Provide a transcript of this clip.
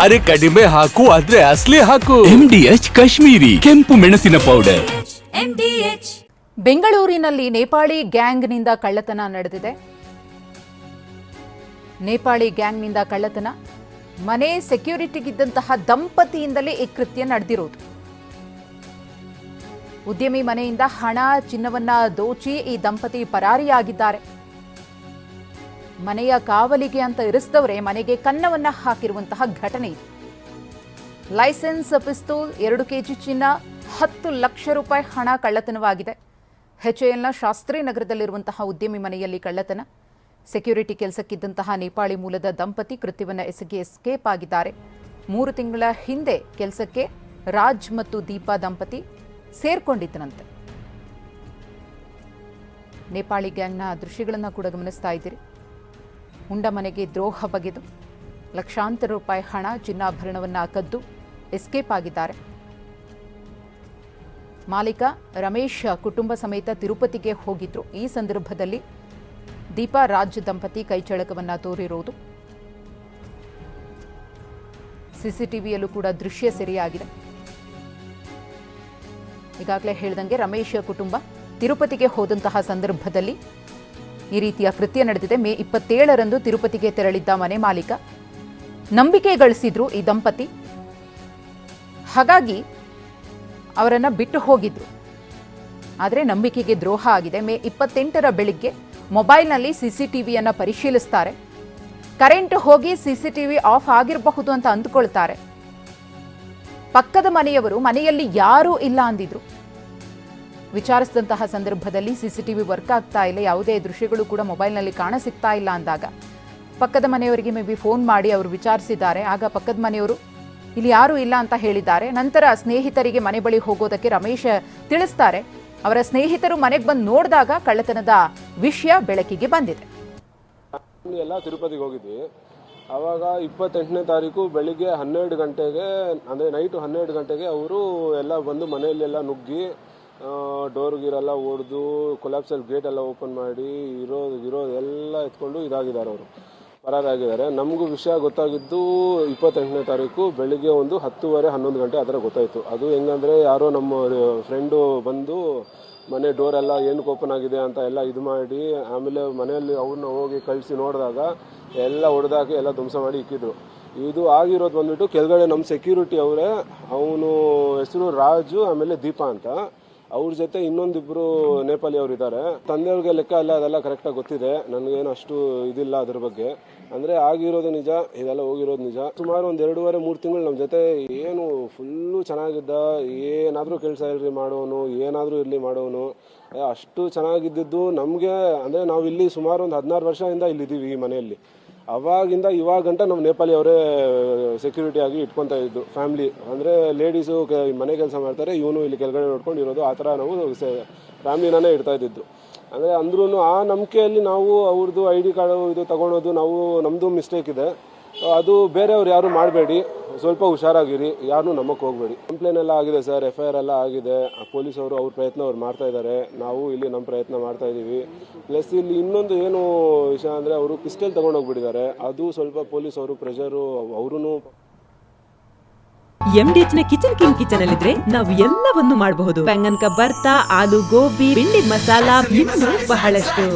ಅರೆ ಕಡಿಮೆ ಹಾಕು ಆದ್ರೆ ಅಸ್ಲಿ ಹಾಕು. ಎಂಡಿಎಚ್ ಕಾಶ್ಮೀರಿ ಕೆಂಪು ಮೆಣಸಿನ ಪೌಡರ್ MDH ಬೆಂಗಳೂರಿನಲ್ಲಿ ನೇಪಾಳಿ ಗ್ಯಾಂಗ್ನಿಂದ ಕಳ್ಳತನ ನಡೆದಿದೆ. ನೇಪಾಳಿ ಗ್ಯಾಂಗ್ನಿಂದ ಕಳ್ಳತನ. ಮನೆ ಸೆಕ್ಯೂರಿಟಿಗಿದ್ದಂತಹ ದಂಪತಿಯಿಂದಲೇ ಈ ಕೃತ್ಯ ನಡೆದಿರೋದು. ಉದ್ಯಮಿ ಮನೆಯಿಂದ ಹಣ ಚಿನ್ನವನ್ನ ದೋಚಿ ಈ ದಂಪತಿ ಪರಾರಿಯಾಗಿದ್ದಾರೆ. ಮನೆಯ ಕಾವಲಿಗೆ ಅಂತ ಇರಿಸಿದವರೇ, ಮನೆಗೆ ಕನ್ನವನ್ನ ಹಾಕಿರುವಂತಹ ಘಟನೆ. ಇದು ಲೈಸೆನ್ಸ್ ಪಿಸ್ತೂಲ್ ಎರಡು ಕೆಜಿ ಚಿನ್ನ, ಹತ್ತು ಲಕ್ಷ ರೂಪಾಯಿ ಹಣ ಕಳ್ಳತನವಾಗಿದೆ. ಎಚ್ಎಎಲ್ನ ಶಾಸ್ತ್ರಿ ನಗರದಲ್ಲಿರುವಂತಹ ಉದ್ಯಮಿ ಮನೆಯಲ್ಲಿ ಕಳ್ಳತನ. ಸೆಕ್ಯೂರಿಟಿ ಕೆಲಸಕ್ಕಿದ್ದಂತಹ ನೇಪಾಳಿ ಮೂಲದ ದಂಪತಿ ಕೃತ್ಯವನ್ನು ಎಸಗಿ ಎಸ್ಕೇಪ್ ಆಗಿದ್ದಾರೆ. ಮೂರು ತಿಂಗಳ ಹಿಂದೆ ಕೆಲಸಕ್ಕೆ ರಾಜ್ ಮತ್ತು ದೀಪಾ ದಂಪತಿ ಸೇರ್ಕೊಂಡಿದ್ದನಂತೆ. ನೇಪಾಳಿ ಗ್ಯಾಂಗ್ನ ದೃಶ್ಯಗಳನ್ನು ಕೂಡ ಗಮನಿಸ್ತಾ ಇದ್ದೀರಿ. ಉಂಡ ಮನೆಗೆ ದ್ರೋಹ ಬಗೆದು ಲಕ್ಷಾಂತರ ರೂಪಾಯಿ ಹಣ ಚಿನ್ನಾಭರಣವನ್ನು ಕದ್ದು ಎಸ್ಕೇಪ್ ಆಗಿದ್ದಾರೆ. ಮಾಲೀಕ ರಮೇಶ್ ಕುಟುಂಬ ಸಮೇತ ತಿರುಪತಿಗೆ ಹೋಗಿದ್ರು. ಈ ಸಂದರ್ಭದಲ್ಲಿ ದೀಪಾ ರಾಜ್ ದಂಪತಿ ಕೈಚಳಕವನ್ನ ತೋರಿರುವುದು ಸಿಸಿಟಿವಿಯಲ್ಲೂ ಕೂಡ ದೃಶ್ಯ ಸೆರೆಯಾಗಿದೆ. ಈಗಾಗಲೇ ಹೇಳಿದಂಗೆ ರಮೇಶ್ ಕುಟುಂಬ ತಿರುಪತಿಗೆ ಹೋದಂತಹ ಸಂದರ್ಭದಲ್ಲಿ ಈ ರೀತಿಯ ಕೃತ್ಯ ನಡೆದಿದೆ. ಮೇ ಇಪ್ಪತ್ತೇಳರಂದು ತಿರುಪತಿಗೆ ತೆರಳಿದ್ದ ಮನೆ ಮಾಲೀಕ ನಂಬಿಕೆ ಗಳಿಸಿದ್ರು ಈ ದಂಪತಿ. ಹಾಗಾಗಿ ಅವರನ್ನ ಬಿಟ್ಟು ಹೋಗಿದ್ರು. ಆದರೆ ನಂಬಿಕೆಗೆ ದ್ರೋಹ ಆಗಿದೆ. ಮೇ ಇಪ್ಪತ್ತೆಂಟರ ಬೆಳಿಗ್ಗೆ ಮೊಬೈಲ್ನಲ್ಲಿ ಸಿಸಿಟಿವಿಯನ್ನು ಪರಿಶೀಲಿಸ್ತಾರೆ. ಕರೆಂಟ್ ಹೋಗಿ ಸಿಸಿಟಿವಿ ಆಫ್ ಆಗಿರಬಹುದು ಅಂತ ಅಂದುಕೊಳ್ತಾರೆ. ಪಕ್ಕದ ಮನೆಯವರು ಮನೆಯಲ್ಲಿ ಯಾರೂ ಇಲ್ಲ ಅಂದಿದ್ರು. ವಿಚಾರಿಸಿದಂತಹ ಸಂದರ್ಭದಲ್ಲಿ ಸಿಸಿಟಿವಿ ವರ್ಕ್ ಆಗ್ತಾ ಇಲ್ಲ. ಯಾವುದೇ ದೃಶ್ಯಗಳು ಕೂಡ ಮೊಬೈಲ್ನಲ್ಲಿ ಕಾಣ ಸಿಗ್ತಾ ಇಲ್ಲ ಅಂದಾಗ. ಪಕ್ಕದ ಮನೆಯವರಿಗೆ ಮೇ ಬಿ ಫೋನ್ ಮಾಡಿ ಅವರು ವಿಚಾರಿಸಿದ್ದಾರೆ. ಆಗ ಪಕ್ಕದ ಮನೆಯವರು, ಇಲ್ಲಿ ಯಾರೂ ಇಲ್ಲ ಅಂತ ಹೇಳಿದ್ದಾರೆ. ನಂತರ ಸ್ನೇಹಿತರಿಗೆ ಮನೆ ಬಳಿ ಹೋಗೋದಕ್ಕೆ ರಮೇಶ್ ತಿಳಿಸ್ತಾರೆ. ಅವರ ಸ್ನೇಹಿತರು ಮನೆಗೆ ಬಂದು ನೋಡಿದಾಗ ಕಳ್ಳತನದ ವಿಷಯ ಬೆಳಕಿಗೆ ಬಂದಿದೆ. ಎಲ್ಲ ತಿರುಪತಿಗೆ ಹೋಗಿದ್ವಿ. ಅವಾಗ ಇಪ್ಪತ್ತೆಂಟನೇ ತಾರೀಕು ಬೆಳಿಗ್ಗೆ ಹನ್ನೆರಡು ಗಂಟೆಗೆ, ಅಂದರೆ ನೈಟು ಹನ್ನೆರಡು ಗಂಟೆಗೆ ಅವರು ಎಲ್ಲ ಬಂದು ಮನೆಯಲ್ಲೆಲ್ಲ ನುಗ್ಗಿ ಡೋರ್ ಗೀರೆಲ್ಲ ಕೊಲಾಪ್ಸಲ್ ಗೇಟ್ ಎಲ್ಲ ಓಪನ್ ಮಾಡಿ ಇರೋದು ಇರೋದು ಎಲ್ಲ ಎತ್ಕೊಂಡು ಇದಾಗಿದ್ದಾರೆ ಅವರು. ಪರಾರಾಗಿದ್ದಾರೆ ನಮಗೂ ವಿಷಯ ಗೊತ್ತಾಗಿದ್ದು ಇಪ್ಪತ್ತೆಂಟನೇ ತಾರೀಕು ಬೆಳಿಗ್ಗೆ ಒಂದು ಹತ್ತುವರೆ ಹನ್ನೊಂದು ಗಂಟೆ ಆ ಥರ ಗೊತ್ತಾಯಿತು. ಅದು ಹೆಂಗಂದರೆ ಯಾರೋ ನಮ್ಮ ಫ್ರೆಂಡು ಬಂದು ಮನೆ ಡೋರ್ ಎಲ್ಲ ಏನಕ್ಕೆ ಓಪನ್ ಆಗಿದೆ ಅಂತ ಎಲ್ಲ ಇದು ಮಾಡಿ, ಆಮೇಲೆ ಮನೆಯಲ್ಲಿ ಅವ್ರನ್ನ ಹೋಗಿ ಕಳಿಸಿ ನೋಡಿದಾಗ ಎಲ್ಲ ಹೊಡೆದಾಕಿ ಎಲ್ಲ ಧ್ವಂಸ ಮಾಡಿ ಇಕ್ಕಿದ್ರು. ಇದು ಆಗಿರೋದು ಬಂದ್ಬಿಟ್ಟು ಕೆಳಗಡೆ ನಮ್ಮ ಸೆಕ್ಯೂರಿಟಿ ಅವರೇ, ಅವನು ಹೆಸರು ರಾಜು, ಆಮೇಲೆ ದೀಪಾ ಅಂತ. ಅವ್ರ ಜೊತೆ ಇನ್ನೊಂದಿಬ್ರು ನೇಪಾಳಿ ಅವರು ಇದ್ದಾರೆ ತಂದೆಯವ್ರಿಗೆ ಲೆಕ್ಕ ಎಲ್ಲ ಅದೆಲ್ಲ ಕರೆಕ್ಟಾಗಿ ಗೊತ್ತಿದೆ. ನನಗೇನು ಅಷ್ಟು ಇದಿಲ್ಲ ಅದ್ರ ಬಗ್ಗೆ. ಅಂದರೆ ಆಗಿರೋದು ನಿಜ, ಇದೆಲ್ಲ ಹೋಗಿರೋದು ನಿಜ. ಸುಮಾರು ಒಂದು ಎರಡೂವರೆ, ಮೂರು ತಿಂಗಳು ನಮ್ಮ ಜೊತೆ ಏನು ಫುಲ್ಲು ಚೆನ್ನಾಗಿದ್ದ, ಏನಾದರೂ ಕೆಲಸ ಇರಲಿ ಮಾಡೋನು, ಏನಾದರೂ ಇರಲಿ ಮಾಡೋನು. ಅಷ್ಟು ಚೆನ್ನಾಗಿದ್ದಿದ್ದು ನಮಗೆ, ಅಂದರೆ ನಾವು ಇಲ್ಲಿ ಸುಮಾರು ಒಂದು ಹದಿನಾರು ವರ್ಷದಿಂದ ಇಲ್ಲಿದ್ದೀವಿ ಈ ಮನೆಯಲ್ಲಿ. ಅವಾಗಿಂದ ಇವಾಗ ಗಂಟ ನಮ್ಮ ನೇಪಾಳಿ ಅವರೇ ಸೆಕ್ಯೂರಿಟಿ ಆಗಿ ಇಟ್ಕೊತಾ ಇದ್ದು ಫ್ಯಾಮಿಲಿ ಅಂದರೆ ಲೇಡೀಸು ಮನೆ ಕೆಲಸ ಮಾಡ್ತಾರೆ, ಇವನು ಇಲ್ಲಿ ಕೆಳಗಡೆ ನೋಡ್ಕೊಂಡು ಇರೋದು, ಆ ಥರ ನಾವು ಫ್ಯಾಮ್ಲಿನೇ ಇಡ್ತಾ ಇದ್ದಿದ್ದು. ಅಂದರೆ ಅಂದ್ರೂ ಆ ನಂಬಿಕೆಯಲ್ಲಿ ನಾವು ಅವ್ರದ್ದು ಐ ಡಿ ಕಾರ್ಡು ಇದು ತಗೊಳೋದು, ನಾವು ನಮ್ಮದು ಮಿಸ್ಟೇಕ್ ಇದೆ. ಅದು ಬೇರೆಯವ್ರು ಯಾರು ಮಾಡಬೇಡಿ. ಸ್ವಲ್ಪ ಹುಷಾರಾಗಿರಿ. ಯಾರನ್ನೂ ನಮಗೆ ಹೋಗಬೇಡಿ. ಕಂಪ್ಲೇನ್ ಎಲ್ಲ ಆಗಿದೆ ಸರ್ ಎಫ್ ಐ ಆರ್ ಎಲ್ಲ ಆಗಿದೆ. ಪೊಲೀಸವರು ಅವ್ರ ಪ್ರಯತ್ನ ಅವ್ರು ಮಾಡ್ತಾ ಇದ್ದಾರೆ ನಾವು ಇಲ್ಲಿ ನಮ್ಮ ಪ್ರಯತ್ನ ಮಾಡ್ತಾ ಇದ್ದೀವಿ ಪ್ಲಸ್ ಇಲ್ಲಿ ಇನ್ನೊಂದು ಏನು ವಿಷಯ ಅಂದರೆ ಅವರು ಪಿಸ್ಟಲ್ ತಗೊಂಡೋಗ್ಬಿಟ್ಟಿದ್ದಾರೆ ಅದು ಸ್ವಲ್ಪ ಪೊಲೀಸ್ ಅವರು ಪ್ರೆಷರು ಅವರು ಎಂಡಿಎಚ್ನ ಕಿಚನ್ ಕಿಂಗ್ ಕಿಚನ್ ಅಲ್ಲಿದ್ರೆ ನಾವು ಎಲ್ಲವನ್ನು ಮಾಡಬಹುದು. ಬೆಂಗನ್ ಬರ್ತಾ ಆಲೂ ಗೋಬಿ ಬಿಂಡಿ ಮಸಾಲಾ ಇನ್ನು ಬಹಳಷ್ಟು.